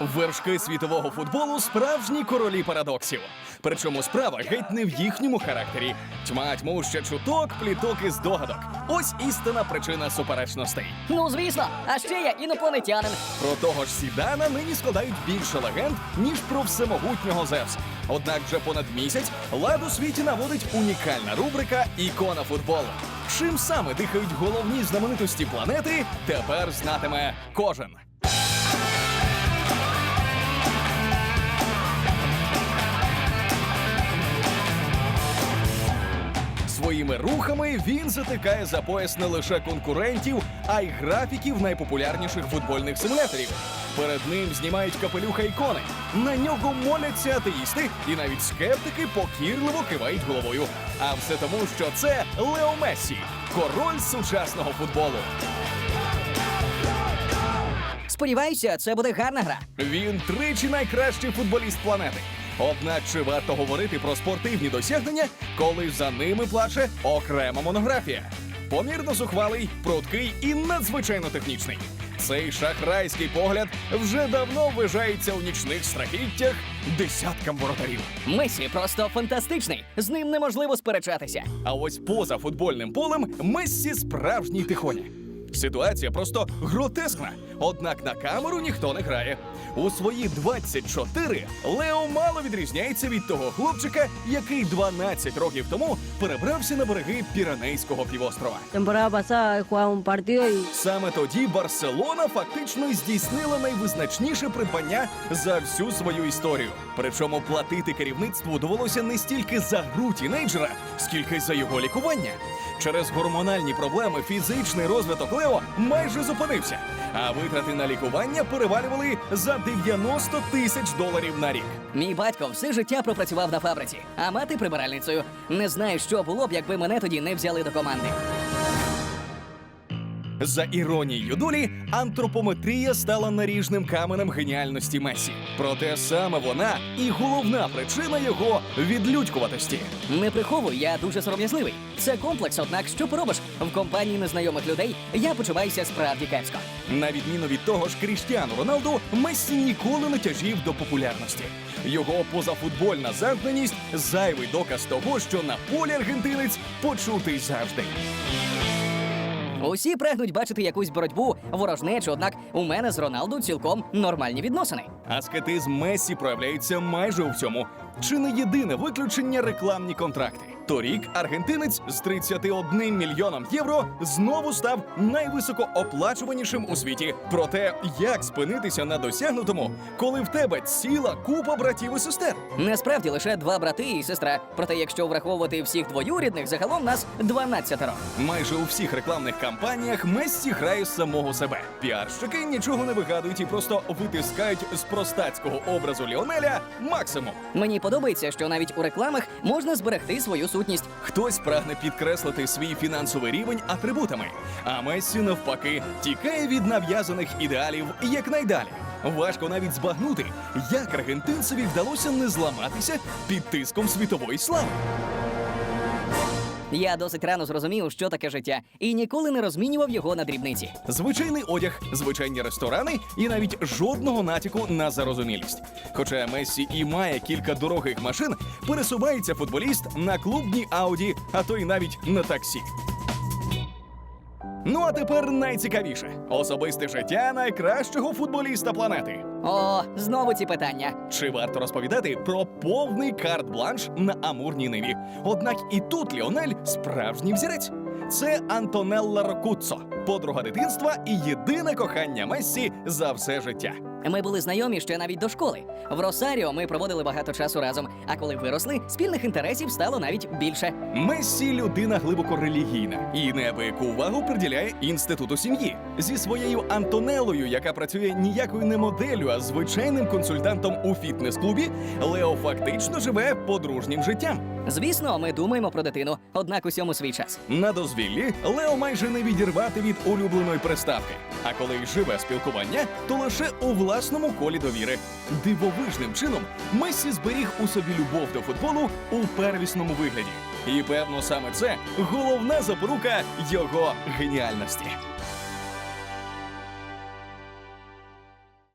Вершки світового футболу справжні королі парадоксів. Причому справа геть не в їхньому характері. Тьма тьму ще чуток, пліток і здогадок. Ось істинна причина суперечностей. Ну, звісно, а ще я інопланетянин. Про того ж Сідана нині складають більше легенд, ніж про всемогутнього Зевса. Однак вже понад місяць лад у світі наводить унікальна рубрика Ікона футболу. Чим саме дихають головні знаменитості планети, тепер знатиме кожен. Своїми рухами він затикає за пояс не лише конкурентів, а й графіків найпопулярніших футбольних симуляторів. Перед ним знімають капелюха ікони. На нього моляться атеїсти, і навіть скептики покірливо кивають головою. А все тому, що це Лео Мессі, король сучасного футболу. Сподіваюся, це буде гарна гра. Він тричі найкращий футболіст планети. Однак чи варто говорити про спортивні досягнення, коли за ними плаче окрема монографія? Помірно зухвалий, пруткий і надзвичайно технічний. Цей шахрайський погляд вже давно вважається у нічних страхіттях десяткам воротарів. Месі просто фантастичний. З ним неможливо сперечатися. А ось поза футбольним полем Мессі справжній тихоня. Ситуація просто гротескна. Однак на камеру ніхто не грає. У свої 24 Лео мало відрізняється від того хлопчика, який 12 років тому перебрався на береги Піранейського півострова. Саме тоді Барселона фактично здійснила найвизначніше придбання за всю свою історію. Причому платити керівництву довелося не стільки за гру тінейджера, скільки за його лікування. Через гормональні проблеми фізичний розвиток Лео майже зупинився, а витрати на лікування перевалювали за 90 тисяч доларів на рік. Мій батько все життя пропрацював на фабриці, а мати прибиральницею. Не знаю, що було б, якби мене тоді не взяли до команди. За іронією долі, антропометрія стала наріжним каменем геніальності Месі. Проте саме вона і головна причина його відлюдькуватості. Не приховую, я дуже сором'язливий. Це комплекс, однак що поробиш? В компанії незнайомих людей я почуваюся справді кепсько. На відміну від того ж Кріштіану Роналду, Мессі ніколи не тяжів до популярності. Його позафутбольна замкненість зайвий доказ того, що на полі аргентинець почутий завжди. Усі прагнуть бачити якусь боротьбу, ворожнечу, однак у мене з Роналду цілком нормальні відносини. Аскетизм Месі проявляється майже у всьому. Чи не єдине виключення рекламні контракти? Торік аргентинець з 31 мільйоном євро знову став найвисокооплачуванішим у світі. Проте як спинитися на досягнутому, коли в тебе ціла купа братів і сестер? Насправді лише два брати і сестра. Проте, якщо враховувати всіх двоюрідних, загалом нас 12 Майже у всіх рекламних кампаніях Мессі грає з самого себе. Піарщики нічого не вигадують і просто витискають з простацького образу Ліонеля максимум. Мені подобається, що навіть у рекламах можна зберегти свою сутність. Хтось прагне підкреслити свій фінансовий рівень атрибутами, а Мессі навпаки тікає від нав'язаних ідеалів якнайдалі. Важко навіть збагнути, як аргентинцеві вдалося не зламатися під тиском світової слави. Я досить рано зрозумів, що таке життя, і ніколи не розмінював його на дрібниці. Звичайний одяг, звичайні ресторани і навіть жодного натяку на зарозумілість. Хоча Мессі і має кілька дорогих машин, пересувається футболіст на клубній ауді, а то й навіть на таксі. Ну а тепер найцікавіше особисте життя найкращого футболіста планети. О, знову ці питання. Чи варто розповідати про повний карт-бланш на амурній ниві? Однак і тут Ліонель справжній взірець. Це Антонелла Рокуццо, подруга дитинства і єдине кохання Мессі за все життя. Ми були знайомі ще навіть до школи. В Росаріо ми проводили багато часу разом. А коли виросли, спільних інтересів стало навіть більше. Мессі людина глибоко релігійна і неабияку увагу приділяє інституту сім'ї зі своєю Антонелою, яка працює ніякою не моделлю, а звичайним консультантом у фітнес-клубі. Лео фактично живе подружнім життям. Звісно, ми думаємо про дитину, однак усьому свій час. На дозвіллі Лео майже не відірвати від улюбленої приставки. А коли й живе спілкування, то лише у власному колі довіри. Дивовижним чином Мессі зберіг у собі любов до футболу у первісному вигляді. І певно, саме це головна запорука його геніальності.